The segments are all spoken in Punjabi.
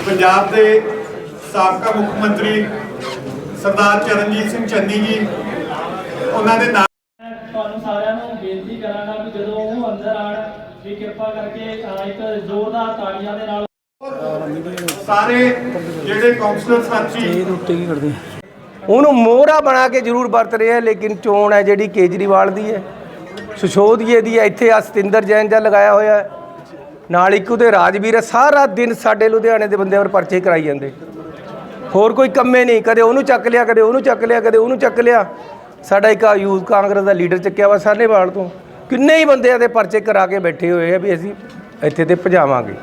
ਪੰਜਾਬ ਦੇ ਸਾਬਕਾ ਮੁੱਖ ਮੰਤਰੀ ਸਰਦਾਰ ਚਰਨਜੀਤ ਸਿੰਘ ਚੰਨੀ ਜੀ ਉਹਨਾਂ ਦੇ ਨਾਲ ਤੁਹਾਨੂੰ ਸਾਰਿਆਂ ਨੂੰ ਬੇਨਤੀ ਕਰਾਂਗਾ ਕਿ ਜਦੋਂ ਉਹ ਅੰਦਰ ਆਣ ਵੀ ਕਿਰਪਾ ਕਰਕੇ ਇੱਕ ਜ਼ੋਰਦਾਰ ਤਾੜੀਆਂ ਦੇ ਨਾਲ ਸਾਰੇ ਜਿਹੜੇ ਕਾਉਂਸਲਰ ਸਾਥੀ ਉਹਨੂੰ ਮੋਹਰਾ ਬਣਾ ਕੇ ਜ਼ਰੂਰ ਵਰਤ ਰਿਹਾ ਲੇਕਿਨ ਚੋਣ ਹੈ ਜਿਹੜੀ ਕੇਜਰੀਵਾਲ ਦੀ ਹੈ ਸੁਸ਼ੋਧੀਏ ਦੀ ਹੈ ਇੱਥੇ ਆ ਸਤਿੰਦਰ ਜੈਨ ਦਾ ਲਗਾਇਆ ਹੋਇਆ ਹੈ। ਨਾਲ ਇੱਕ ਉਹਦੇ ਰਾਜਵੀਰ ਹੈ ਸਾਰਾ ਦਿਨ ਸਾਡੇ ਲੁਧਿਆਣੇ ਦੇ ਬੰਦਿਆਂ ਪਰ ਪਰਚੇ ਕਰਾਈ ਜਾਂਦੇ। ਹੋਰ ਕੋਈ ਕੰਮੇ ਨਹੀਂ, ਕਦੇ ਉਹਨੂੰ ਚੱਕ ਲਿਆ, ਕਦੇ ਉਹਨੂੰ ਚੱਕ ਲਿਆ, ਕਦੇ ਉਹਨੂੰ ਚੱਕ ਲਿਆ। ਸਾਡਾ ਇੱਕ ਯੂਥ ਕਾਂਗਰਸ ਦਾ ਲੀਡਰ ਚੱਕਿਆ ਵਾ ਸਾਹਨੇਵਾਲ ਤੋਂ। ਕਿੰਨੇ ਹੀ ਬੰਦਿਆਂ ਦੇ ਪਰਚੇ ਕਰਾ ਕੇ ਬੈਠੇ ਹੋਏ ਆ ਵੀ ਅਸੀਂ ਇੱਥੇ ਤੇ ਭਜਾਵਾਂਗੇ।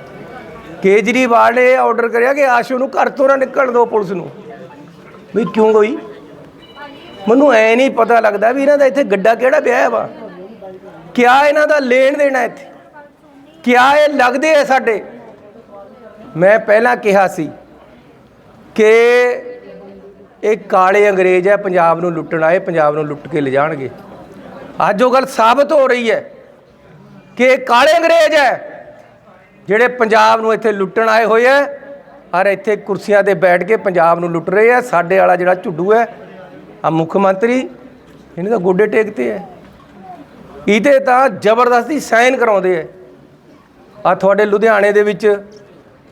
ਕੇਜਰੀਵਾਲ ਨੇ ਆਰਡਰ ਕਰਿਆ ਕਿ ਆਸ਼ੂ ਨੂੰ ਘਰ ਤੋਂ ਨਾ ਨਿਕਲਣ ਦਿਓ ਪੁਲਿਸ ਨੂੰ। ਵੀ ਕਿਉਂ ਗਈ? ਮੈਨੂੰ ਐ ਨਹੀਂ ਪਤਾ ਲੱਗਦਾ ਵੀ ਇਹਨਾਂ ਦਾ ਇੱਥੇ ਗੱਡਾ ਕਿਹੜਾ ਵਿਆਹ ਵਾ। ਕਿਆ ਇਹਨਾਂ ਦਾ ਲੈਣ ਦੇਣਾ ਇੱਥੇ? ਕਿਆ ਇਹ ਲੱਗਦੇ ਆ ਸਾਡੇ? ਮੈਂ ਪਹਿਲਾਂ ਕਿਹਾ ਸੀ ਕਿ ਇਹ ਕਾਲੇ ਅੰਗਰੇਜ਼ ਹੈ ਪੰਜਾਬ ਨੂੰ ਲੁੱਟਣ ਆਏ, ਪੰਜਾਬ ਨੂੰ ਲੁੱਟ ਕੇ ਲਿਜਾਣਗੇ। ਅੱਜ ਉਹ ਗੱਲ ਸਾਬਤ ਹੋ ਰਹੀ ਹੈ ਕਿ ਇਹ ਕਾਲੇ ਅੰਗਰੇਜ਼ ਹੈ ਜਿਹੜੇ ਪੰਜਾਬ ਨੂੰ ਇੱਥੇ ਲੁੱਟਣ ਆਏ ਹੋਏ ਐ ਔਰ ਇੱਥੇ ਕੁਰਸੀਆਂ ਤੇ ਬੈਠ ਕੇ ਪੰਜਾਬ ਨੂੰ ਲੁੱਟ ਰਹੇ ਆ। ਸਾਡੇ ਵਾਲਾ ਜਿਹੜਾ ਝੁੱਡੂ ਹੈ ਆ ਮੁੱਖ ਮੰਤਰੀ, ਇਹਨੇ ਤਾਂ ਗੋਡੇ ਟੇਕਤੇ ਐ ਇਹਦੇ ਤਾਂ ਜ਼ਬਰਦਸਤੀ ਸਾਈਨ ਕਰਾਉਂਦੇ ਐ ਆ ਤੁਹਾਡੇ ਲੁਧਿਆਣੇ ਦੇ ਵਿੱਚ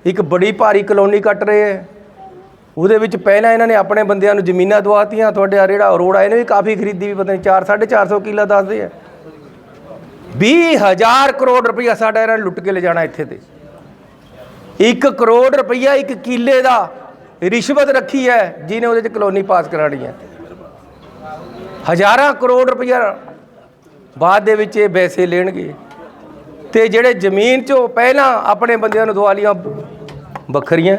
ਇੱਕ ਬੜੀ ਭਾਰੀ ਕਲੋਨੀ ਕੱਟ ਰਹੇ ਹੈ। ਉਹਦੇ ਵਿੱਚ ਪਹਿਲਾਂ ਇਹਨਾਂ ਨੇ ਆਪਣੇ ਬੰਦਿਆਂ ਨੂੰ ਜ਼ਮੀਨਾਂ ਦਵਾਤੀਆਂ, ਤੁਹਾਡੇ ਆ ਜਿਹੜਾ ਅਰੋੜਾ ਇਹਨੇ ਵੀ ਕਾਫੀ ਖਰੀਦੀ ਵੀ, ਪਤਾ ਨਹੀਂ 4 450 ਕਿੱਲਾ ਦੱਸਦੇ ਆ। 20000 ਕਰੋੜ ਰੁਪਈਆ ਸਾਡਾ ਇਹਨਾਂ ਨੇ ਲੁੱਟ ਕੇ ਲੈ ਜਾਣਾ ਇੱਥੇ ਤੇ। 1 ਕਰੋੜ ਰੁਪਈਆ ਇੱਕ ਕਿੱਲੇ ਦਾ ਰਿਸ਼ਵਤ ਰੱਖੀ ਹੈ, ਜਿਹਨੇ ਉਹਦੇ ਚ ਕਲੋਨੀ ਪਾਸ ਕਰਾਣੀ ਹੈ। ਹਜ਼ਾਰਾਂ ਕਰੋੜ ਰੁਪਈਆ ਬਾਅਦ ਦੇ ਵਿੱਚ ਇਹ ਪੈਸੇ ਲੈਣਗੇ। ਤੇ ਜਿਹੜੇ ਜ਼ਮੀਨ 'ਚੋਂ ਪਹਿਲਾਂ ਆਪਣੇ ਬੰਦਿਆਂ ਨੂੰ ਦਵਾ ਵੱਖਰੀਆਂ।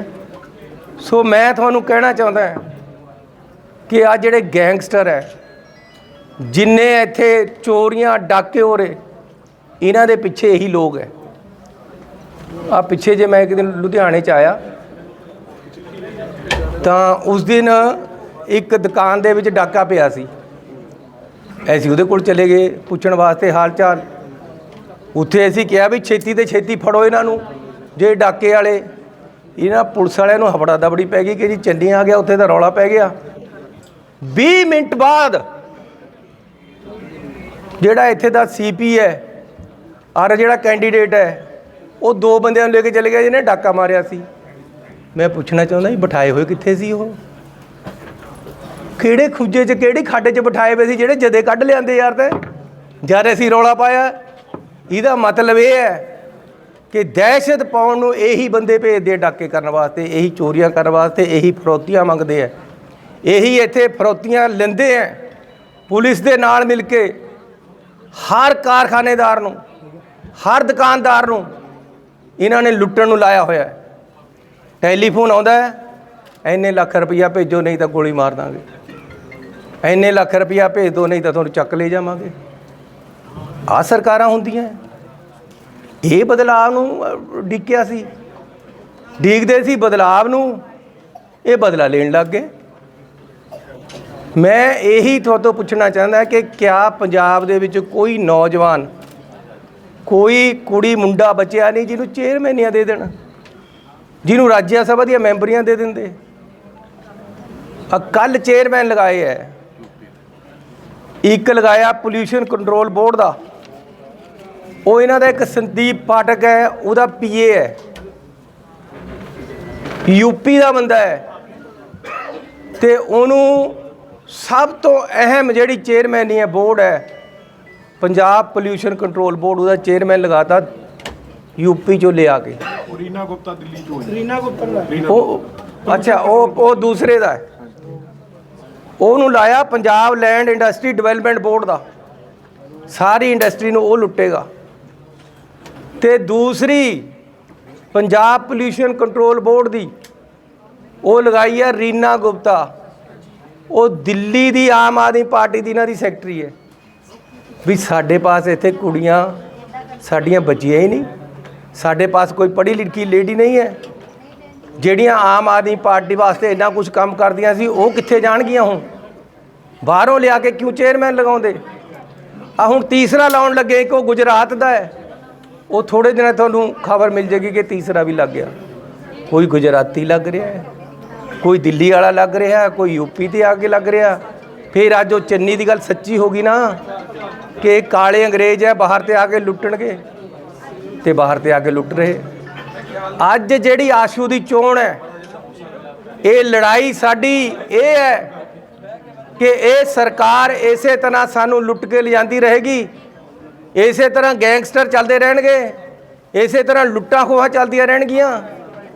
ਸੋ ਮੈਂ ਤੁਹਾਨੂੰ ਕਹਿਣਾ ਚਾਹੁੰਦਾ ਕਿ ਆ ਜਿਹੜੇ ਗੈਂਗਸਟਰ ਹੈ, ਜਿੰਨੇ ਇੱਥੇ ਚੋਰੀਆਂ ਡਾਕੇ ਹੋ ਰਹੇ, ਇਹਨਾਂ ਦੇ ਪਿੱਛੇ ਇਹੀ ਲੋਕ ਹੈ। ਆ ਪਿੱਛੇ ਜੇ ਮੈਂ ਇੱਕ ਦਿਨ ਲੁਧਿਆਣੇ ਚ ਆਇਆ, ਤਾਂ ਉਸ ਦਿਨ ਇੱਕ ਦੁਕਾਨ ਦੇ ਵਿੱਚ ਡਾਕਾ ਪਿਆ ਸੀ। ਐਸੀ ਉਹਦੇ ਕੋਲ ਚਲੇ ਗਏ, ਪੁੱਛਣ ਵਾਸਤੇ ਹਾਲ ਚਾਲ ਉੱਥੇ ਅਸੀਂ ਕਿਹਾ ਵੀ ਛੇਤੀ ਤੇ ਛੇਤੀ ਫੜੋ ਇਹਨਾਂ ਨੂੰ, ਜੇ ਡਾਕੇ ਵਾਲੇ। ਇਹਨਾਂ ਪੁਲਿਸ ਵਾਲਿਆਂ ਨੂੰ ਹਫੜਾ ਦਬੜੀ ਪੈ ਗਈ ਕਿ ਜੀ ਚੰਨੀ ਆ ਗਿਆ, ਉੱਥੇ ਦਾ ਰੌਲਾ ਪੈ ਗਿਆ। 20 ਮਿੰਟ ਬਾਅਦ ਜਿਹੜਾ ਇੱਥੇ ਦਾ ਸੀਪੀ ਹੈ ਔਰ ਜਿਹੜਾ ਕੈਂਡੀਡੇਟ ਹੈ, ਉਹ ਦੋ ਬੰਦਿਆਂ ਨੂੰ ਲੈ ਕੇ ਚਲੇ ਗਿਆ ਜਿਹਨੇ ਡਾਕਾ ਮਾਰਿਆ ਸੀ। ਮੈਂ ਪੁੱਛਣਾ ਚਾਹੁੰਦਾ ਜੀ, ਬਿਠਾਏ ਹੋਏ ਕਿੱਥੇ ਸੀ ਉਹ? ਕਿਹੜੇ ਖੁੱਜੇ 'ਚ, ਕਿਹੜੀ ਖੱਡ 'ਚ ਬਿਠਾਏ ਹੋਏ ਸੀ, ਜਿਹੜੇ ਜਦੇ ਕੱਢ ਲਿਆਂਦੇ ਯਾਰ ਤੇ? ਜਦ ਅਸੀਂ ਰੌਲਾ ਪਾਇਆ ਇਹਦਾ ਮਤਲਬ ਇਹ ਹੈ ਕਿ ਦਹਿਸ਼ਤ ਪਾਉਣ ਨੂੰ ਇਹੀ ਬੰਦੇ ਭੇਜਦੇ ਆ ਡਾਕੇ ਕਰਨ ਵਾਸਤੇ, ਇਹੀ ਚੋਰੀਆਂ ਕਰਨ ਵਾਸਤੇ, ਇਹੀ ਫਰੋਤੀਆਂ ਮੰਗਦੇ ਆ। ਇਹੀ ਇੱਥੇ ਫਰੋਤੀਆਂ ਲੈਂਦੇ ਆ ਪੁਲਿਸ ਦੇ ਨਾਲ ਮਿਲ ਕੇ ਹਰ ਕਾਰਖਾਨੇਦਾਰ ਨੂੰ, ਹਰ ਦੁਕਾਨਦਾਰ ਨੂੰ ਇਹਨਾਂ ਨੇ ਲੁੱਟਣ ਨੂੰ ਲਾਇਆ ਹੋਇਆ। ਟੈਲੀਫੋਨ ਆਉਂਦਾ ਹੈ, ਇੰਨੇ ਲੱਖ ਰੁਪਈਆ ਭੇਜੋ, ਨਹੀਂ ਤਾਂ ਗੋਲੀ ਮਾਰ ਦਾਂਗੇ। ਇੰਨੇ ਲੱਖ ਰੁਪਈਆ ਭੇਜ ਦਿਓ ਨਹੀਂ ਤਾਂ ਤੁਹਾਨੂੰ ਚੱਕ ਲੈ ਜਾਵਾਂਗੇ। ਆ ਸਰਕਾਰਾਂ ਹੁੰਦੀਆਂ। ਇਹ ਬਦਲਾਅ ਨੂੰ ਅ, ਡਿੱਕਿਆ ਸੀ। ਡੀਕਦੇ ਸੀ ਬਦਲਾਵ ਨੂੰ ਇਹ ਬਦਲਾ ਲੈਣ ਲੱਗ ਗਏ। ਮੈਂ ਇਹੀ ਤੁਹਾਤੋਂ ਪੁੱਛਣਾ ਚਾਹੁੰਦਾ ਕਿ ਕਿਆ ਪੰਜਾਬ ਦੇ ਵਿੱਚ ਕੋਈ ਨੌਜਵਾਨ ਕੋਈ ਕੁੜੀ ਮੁੰਡਾ ਬਚਿਆ ਨਹੀਂ ਜਿਹਨੂੰ ਚੇਅਰਮੈਨੀਆਂ ਦੇ ਦੇਣ ਜਿਹਨੂੰ ਰਾਜ ਸਭਾ ਦੀਆਂ ਮੈਂਬਰੀਆਂ ਦੇ ਦਿੰਦੇ। ਆ ਕੱਲ ਚੇਅਰਮੈਨ ਲਗਾਏ ਐ। ਇੱਕ ਲਗਾਇਆ ਪੋਲਿਊਸ਼ਨ ਕੰਟਰੋਲ ਬੋਰਡ ਦਾ। ਉਹ ਇਹਨਾਂ ਦਾ ਇੱਕ ਸੰਦੀਪ ਪਾਠਕ ਹੈ ਉਹਦਾ ਪੀਏ ਹੈ। ਯੂਪੀ ਦਾ ਬੰਦਾ ਹੈ। ਤੇ ਉਹਨੂੰ ਸਭ ਤੋਂ ਅਹਿਮ ਜਿਹੜੀ ਚੇਅਰਮੈਨੀ ਹੈ ਬੋਰਡ ਹੈ ਪੰਜਾਬ ਪੋਲਿਊਸ਼ਨ ਕੰਟਰੋਲ ਬੋਰਡ ਉਹਦਾ ਚੇਅਰਮੈਨ ਲਗਾਤਾ ਯੂਪੀ ਚੋਂ ਲਿਆ ਕੇ। ਰੀਨਾ ਗੁਪਤਾ ਦਿੱਲੀ ਤੋਂ ਉਹ ਅੱਛਾ ਉਹ ਉਹ ਦੂਸਰੇ ਦਾ ਹੈ। ਉਹਨੂੰ ਲਾਇਆ Punjab land industry development board ਦਾ। ਸਾਰੀ ਇੰਡਸਟਰੀ ਨੂੰ ਉਹ ਲੁੱਟੇਗਾ। ਤੇ ਦੂਸਰੀ ਪੰਜਾਬ ਪੋਲਿਊਸ਼ਨ ਕੰਟਰੋਲ ਬੋਰਡ ਦੀ, ਉਹ ਲਗਾਈ ਹੈ ਰੀਨਾ ਗੁਪਤਾ। ਉਹ ਦਿੱਲੀ ਦੀ ਆਮ ਆਦਮੀ ਪਾਰਟੀ ਦੀ ਇਹਨਾਂ ਦੀ ਸੈਕਟਰੀ ਹੈ। ਵੀ ਸਾਡੇ ਪਾਸ ਇੱਥੇ ਕੁੜੀਆਂ, ਸਾਡੀਆਂ ਬੱਚੀਆਂ ਹੀ ਨਹੀਂ। ਸਾਡੇ ਪਾਸ ਕੋਈ ਪੜ੍ਹੀ ਲਿਖੀ ਲੇਡੀ ਨਹੀਂ ਹੈ। ਜਿਹੜੀਆਂ ਆਮ ਆਦਮੀ ਪਾਰਟੀ ਵਾਸਤੇ ਇੰਨਾ ਕੁਝ ਕੰਮ ਕਰਦੀਆਂ ਸੀ, ਉਹ ਕਿੱਥੇ ਜਾਣਗੀਆਂ ਹੁਣ? ਬਾਹਰੋਂ ਲਿਆ ਕੇ ਕਿਉਂ ਚੇਅਰਮੈਨ ਲਗਾਉਂਦੇ? ਆ ਹੁਣ ਤੀਸਰਾ ਲਾਉਣ ਲੱਗੇ ਕਿ ਉਹ ਗੁਜਰਾਤ ਦਾ ਹੈ। ਉਹ ਥੋੜੇ ਦਿਨਾਂ ਤੁਹਾਨੂੰ ਖਬਰ ਮਿਲ ਜੇਗੀ ਕਿ ਤੀਸਰਾ ਵੀ ਲੱਗ ਗਿਆ। ਕੋਈ ਗੁਜਰਾਤੀ ਲੱਗ ਰਿਹਾ ਹੈ, ਕੋਈ ਦਿੱਲੀ ਵਾਲਾ ਲੱਗ ਰਿਹਾ ਕੋਈ ਯੂਪੀ ਤੇ ਆ ਕੇ ਲੱਗ ਰਿਹਾ। ਫਿਰ ਅੱਜ ਉਹ ਚੰਨੀ ਦੀ ਗੱਲ ਸੱਚੀ ਹੋ ਗਈ ਨਾ, ਕਿ ਇਹ ਕਾਲੇ ਅੰਗਰੇਜ਼ ਹੈ, ਬਾਹਰ ਤੇ ਆ ਕੇ ਲੁੱਟਣਗੇ ਤੇ ਬਾਹਰ ਤੇ ਆ ਕੇ ਲੁੱਟ ਰਹੇ। ਅੱਜ ਜਿਹੜੀ ਆਸ਼ੂ ਦੀ ਚੋਣ ਹੈ, ਇਹ ਲੜਾਈ ਸਾਡੀ ਇਹ ਹੈ ਕਿ ਇਹ ਸਰਕਾਰ ਇਸੇ ਤਰ੍ਹਾਂ ਸਾਨੂੰ ਲੁੱਟ ਕੇ ਲਿਜਾਂਦੀ ਰਹੇਗੀ। ਇਸੇ ਤਰ੍ਹਾਂ ਗੈਂਗਸਟਰ ਚੱਲਦੇ ਰਹਿਣਗੇ, ਇਸੇ ਤਰ੍ਹਾਂ ਲੁੱਟਾਂ ਖੋਹਾਂ ਚੱਲਦੀਆਂ ਰਹਿਣਗੀਆਂ,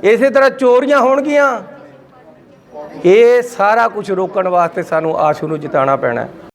ਇਸੇ ਤਰ੍ਹਾਂ ਚੋਰੀਆਂ ਹੋਣਗੀਆਂ। ਇਹ ਸਾਰਾ ਕੁਝ ਰੋਕਣ ਵਾਸਤੇ ਸਾਨੂੰ ਆਸ਼ੂ ਨੂੰ ਜਿਤਾਉਣਾ ਪੈਣਾ